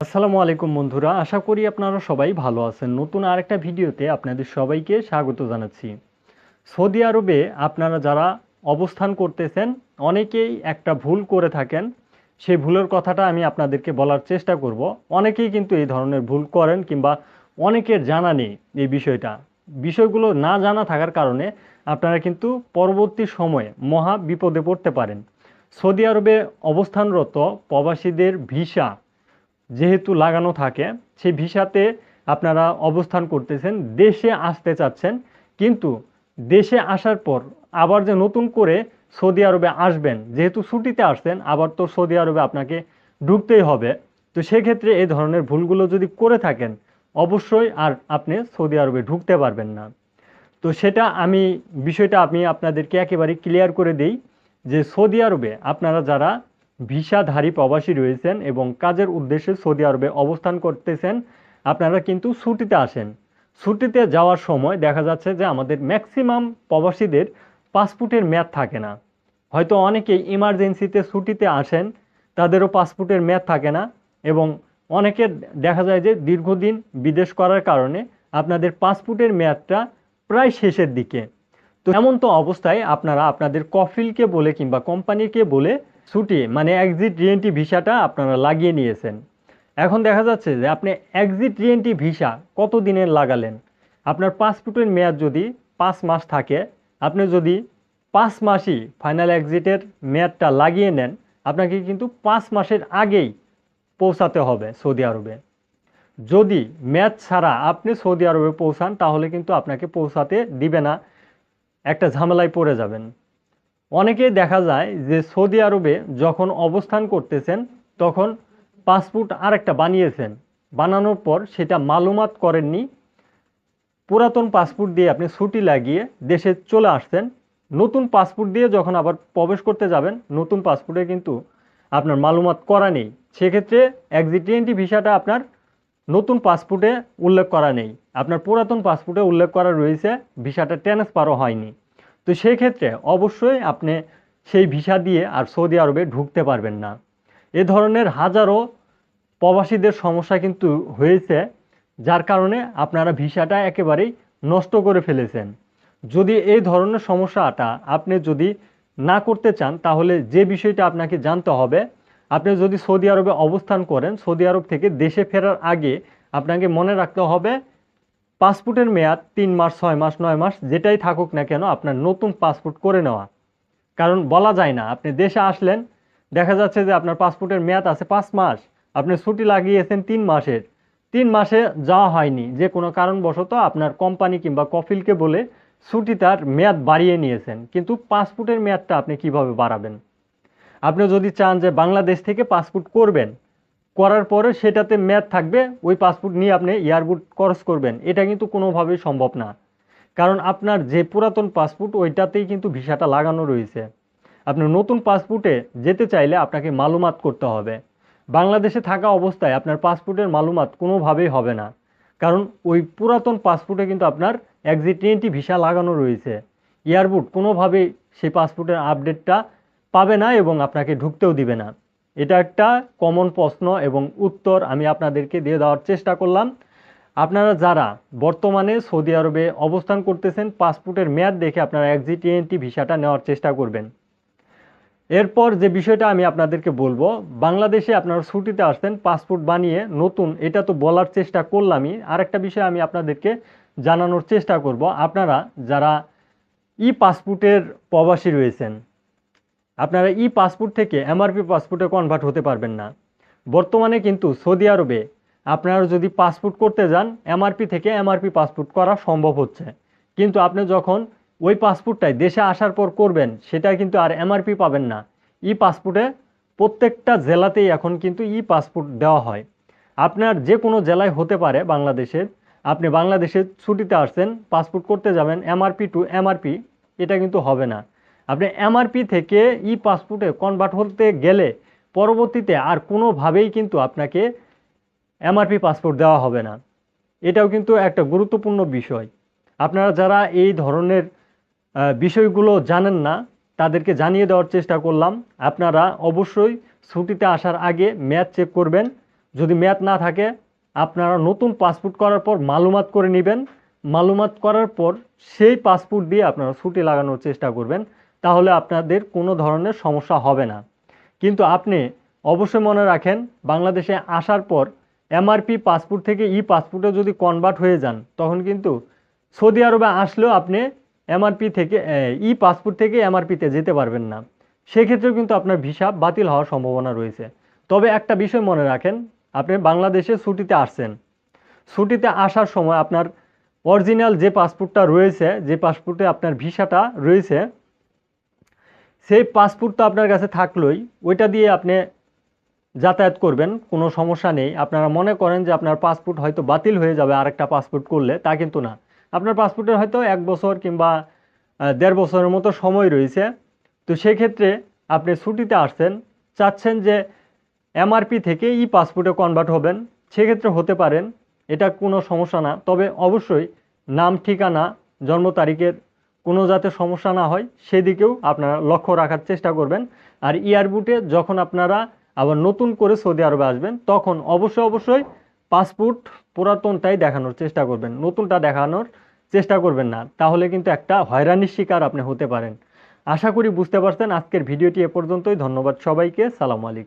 আসসালামু আলাইকুম বন্ধুরা, আশা করি আপনারা সবাই ভালো আছেন। নতুন আরেকটা ভিডিওতে আপনাদের সবাইকে স্বাগত জানাচ্ছি। সৌদি আরবে আপনারা যারা অবস্থান করতেছেন, অনেকেই একটা ভুল করে থাকেন। সেই ভুলের কথাটা আমি আপনাদেরকে বলার চেষ্টা করব। অনেকেই কিন্তু এই ধরনের ভুল করেন কিংবা অনেকের জানা নেই এই বিষয়টা। বিষয়গুলো না জানা থাকার কারণে আপনারা কিন্তু পরবর্তী সময়ে মহা বিপদে পড়তে পারেন। সৌদি আরবে অবস্থানরত প্রবাসীদের ভিসা যেহেতু লাগানো থাকে, সেই ভিসাতে আপনারা অবস্থান করতেছেন, দেশে আসতে চাচ্ছেন। কিন্তু দেশে আসার পর আবার যে নতুন করে সৌদি আরবে আসবেন, যেহেতু ছুটিতে আসছেন, আবার তো সৌদি আরবে আপনাকে ঢুকতেই হবে। তো সেক্ষেত্রে এই ধরনের ভুলগুলো যদি করে থাকেন, অবশ্যই আর আপনি সৌদি আরবে ঢুকতে পারবেন না। তো সেটা আমি, বিষয়টা আমি আপনাদেরকে একেবারে ক্লিয়ার করে দিই যে সৌদি আরবে আপনারা যারা ভিসাধারী প্রবাসী রয়েছেন এবং কাজের উদ্দেশ্যে সৌদি আরবে অবস্থান করতেছেন। আপনারা কিন্তু ছুটিতে আসেন। ছুটিতে যাওয়ার সময় দেখা যাচ্ছে যে আমাদের ম্যাক্সিমাম প্রবাসীদের পাসপোর্টের মেয়াদ থাকে না। হয়তো অনেকেই ইমার্জেন্সিতে ছুটিতে আসেন, তাদেরও পাসপোর্টের মেয়াদ থাকে না এবং অনেকের দেখা যায় যে দীর্ঘদিন বিদেশ করার কারণে আপনাদের পাসপোর্টের মেয়াদটা প্রায় শেষের দিকে। তো এমন তো অবস্থায় আপনারা আপনাদের কফিলকে বলে কিংবা কোম্পানিকে বলে ছুটি মানে এক্সিট রিএনটি ভিসাটা আপনারা লাগিয়ে নিয়েছেন। এখন দেখা যাচ্ছে যে আপনি এক্সিট রিএনটি ভিসা কত দিনের লাগালেন? আপনার পাসপোর্টের মেয়াদ যদি পাঁচ মাস থাকে, আপনি যদি পাঁচ মাসই ফাইনাল এক্সিটের মেয়াদটা লাগিয়ে নেন, আপনাকে কিন্তু পাঁচ মাসের আগেই পৌঁছাতে হবে সৌদি আরবে। যদি ম্যাচ ছাড়া আপনি সৌদি আরবে পৌঁছান, তাহলে কিন্তু আপনাকে পৌঁছাতে দিবে না, একটা ঝামেলায় পড়ে যাবেন। অনেকেই দেখা যায় যে সৌদি আরবে যখন অবস্থান করতেছেন, তখন পাসপোর্ট আরেকটা বানিয়েছেন। বানানোর পর সেটা মালুমাত করেননি। পুরাতন পাসপোর্ট দিয়ে আপনি ছুটি লাগিয়ে দেশে চলে আসছেন। নতুন পাসপোর্ট দিয়ে যখন আবার প্রবেশ করতে যাবেন, নতুন পাসপোর্টে কিন্তু আপনার মালুমাত করা নেই। সেক্ষেত্রে এক্সিটিএনটি ভিসাটা আপনার নতুন পাসপোর্টে উল্লেখ করা নেই। আপনার পুরাতন পাসপোর্টে উল্লেখ করা রয়েছে, ভিসাটা ট্রান্সফারও হয়নি। তো সেই ক্ষেত্রে অবশ্যই আপনি সেই ভিসা দিয়ে আর সৌদি আরবে ঢুকতে পারবেন না। এ ধরনের হাজারো প্রবাসীদের সমস্যা কিন্তু হয়েছে, যার কারণে আপনারা ভিসাটা একেবারেই নষ্ট করে ফেলেছেন। যদি এই ধরনের সমস্যাটা আপনি যদি না করতে চান, তাহলে যে বিষয়টা আপনাকে জানতে হবে, আপনি যদি সৌদি আরবে অবস্থান করেন, সৌদি আরব থেকে দেশে ফেরার আগে আপনাকে মনে রাখতে হবে পাসপোর্টের মেয়াদ তিন মাস, ছয় মাস, নয় মাস, যেটাই থাকুক না কেন আপনার নতুন পাসপোর্ট করে নেওয়া। কারণ বলা যায় না, আপনি দেশে আসলেন, দেখা যাচ্ছে যে আপনার পাসপোর্টের মেয়াদ আছে পাঁচ মাস, আপনি ছুটি লাগিয়েছেন তিন মাসের। তিন মাসে যাওয়া হয়নি, যে কোনো কারণবশত আপনার কোম্পানি কিংবা কফিলকে বলে ছুটি তার মেয়াদ বাড়িয়ে নিয়েছেন, কিন্তু পাসপোর্টের মেয়াদটা আপনি কীভাবে বাড়াবেন? আপনি যদি চান যে বাংলাদেশ থেকে পাসপোর্ট করবেন করার পরে সেটাতে মেয়াদ থাকবে, ওই পাসপোর্ট নিয়ে আপনি এয়ারপোর্ট ক্রস করবেন। এটা কিন্তু কোনোভাবেই সম্ভব না। কারণ আপনার যে পুরাতন পাসপোর্ট ওইটাতেই কিন্তু ভিসাটা লাগানো রয়েছে। আপনি নতুন পাসপোর্টে যেতে চাইলে আপনাকে মালুমাত করতে হবে। বাংলাদেশে থাকা অবস্থায় আপনার পাসপোর্টের মালুমাত কোনোভাবেই হবে না। কারণ ওই পুরাতন পাসপোর্টে কিন্তু আপনার এক্সিটিএনটি ভিসা লাগানো রয়েছে। এয়ারপোর্ট কোনোভাবেই সেই পাসপোর্টের আপডেটটা পাবে না এবং আপনাকে ঢুকতেও দিবে না। এটা একটা কমন প্রশ্ন এবং উত্তর আমি আপনাদেরকে দিয়ে দেওয়ার চেষ্টা করলাম। আপনারা যারা বর্তমানে সৌদি আরবে অবস্থান করতেছেন, পাসপোর্টের মেয়াদ দেখে আপনারা এক্সিটিএনটি ভিসাটা নেওয়ার চেষ্টা করবেন। এরপর যে বিষয়টা আমি আপনাদেরকে বলব, বাংলাদেশে আপনারা ছুটিতে আসছেন, পাসপোর্ট বানিয়ে নতুন, এটা তো বলার চেষ্টা করলামই। আর একটা বিষয় আমি আপনাদেরকে জানানোর চেষ্টা করব, আপনারা যারা ই পাসপোর্টের প্রবাসী রয়েছেন আপনারা ই পাসপোর্ট থেকে এমআরপি পাসপোর্টে কনভার্ট হতে পারবেন না। বর্তমানে কিন্তু সৌদি আরবে আপনারা যদি পাসপোর্ট করতে যান, এমআরপি থেকে এমআরপি পাসপোর্ট করা সম্ভব হচ্ছে। কিন্তু আপনি যখন ওই পাসপোর্টটাই দেশে আসার পর করবেন, সেটা কিন্তু আর এমআরপি পাবেন না। ই পাসপোর্টে প্রত্যেকটা জেলাতেই এখন কিন্তু ই পাসপোর্ট দেওয়া হয়। আপনার যে কোনো জেলায় হতে পারে বাংলাদেশের। আপনি বাংলাদেশে ছুটিতে আসছেন, পাসপোর্ট করতে যাবেন, এমআরপি টু এমআরপি, এটা কিন্তু হবে না। আপনি এমআরপি থেকে ই পাসপোর্টে কনভার্ট হতে গেলে পরবর্তীতে আর কোনোভাবেই কিন্তু আপনাকে এমআরপি পাসপোর্ট দেওয়া হবে না। এটাও কিন্তু একটা গুরুত্বপূর্ণ বিষয়। আপনারা যারা এই ধরনের বিষয়গুলো জানেন না, তাদেরকে জানিয়ে দেওয়ার চেষ্টা করলাম। আপনারা অবশ্যই ছুটিতে আসার আগে ম্যাচ চেক করবেন। যদি মেয়াদ না থাকে, আপনারা নতুন পাসপোর্ট করার পর মালুমাত করে নেবেন। মালুমাত করার পর সেই পাসপোর্ট দিয়ে আপনারা ছুটি লাগানোর চেষ্টা করবেন। তাহলে আপনাদের কোনো ধরনের সমস্যা হবে না। কিন্তু আপনি অবশ্যই মনে রাখেন, বাংলাদেশে আসার পর এমআরপি পাসপোর্ট থেকে ই পাসপোর্টে যদি কনভার্ট হয়ে যান, তখন কিন্তু সৌদি আরবে আসলেও আপনি এমআরপি থেকে ই পাসপোর্ট থেকে এমআরপিতে যেতে পারবেন না। সেক্ষেত্রেও কিন্তু আপনার ভিসা বাতিল হওয়ার সম্ভাবনা রয়েছে। তবে একটা বিষয় মনে রাখেন, আপনি বাংলাদেশে ছুটিতে আসছেন। ছুটিতে আসার সময় আপনার অরিজিনাল যে পাসপোর্টটা রয়েছে, যে পাসপোর্টে আপনার ভিসাটা রয়েছে সেই পাসপোর্ট তো আপনার কাছে থাকলোই, ওইটা দিয়ে আপনি যাতায়াত করবেন, কোনো সমস্যা নেই। আপনারা মনে করেন যে আপনার পাসপোর্ট হয়তো বাতিল হয়ে যাবে আরেকটা পাসপোর্ট করলে, তা কিন্তু না। আপনার পাসপোর্টের হয়তো এক বছর কিংবা দেড় বছরের মতো সময় রয়েছে। তো সেক্ষেত্রে আপনি ছুটিতে আসছেন, চাচ্ছেন যে এমআরপি থেকে ই পাসপোর্টে কনভার্ট হবেন, সেক্ষেত্রে হতে পারেন, এটা কোনো সমস্যা না। তবে অবশ্যই নাম, ঠিকানা, জন্ম তারিখের কোনো যাতে সমস্যা না হয়, সেদিকেও আপনারা লক্ষ্য রাখার চেষ্টা করবেন। আর এয়ারবুটে যখন আপনারা আবার নতুন করে সৌদি আরবে আসবেন, তখন অবশ্যই অবশ্যই পাসপোর্ট পুরাতনটাই দেখানোর চেষ্টা করবেন। নতুনটা দেখানোর চেষ্টা করবেন না, তাহলে কিন্তু একটা হয়রানির শিকার আপনি হতে পারেন। আশা করি বুঝতে পারছেন। আজকের ভিডিওটি এ পর্যন্তই। ধন্যবাদ সবাইকে। সালাম আলাইকুম।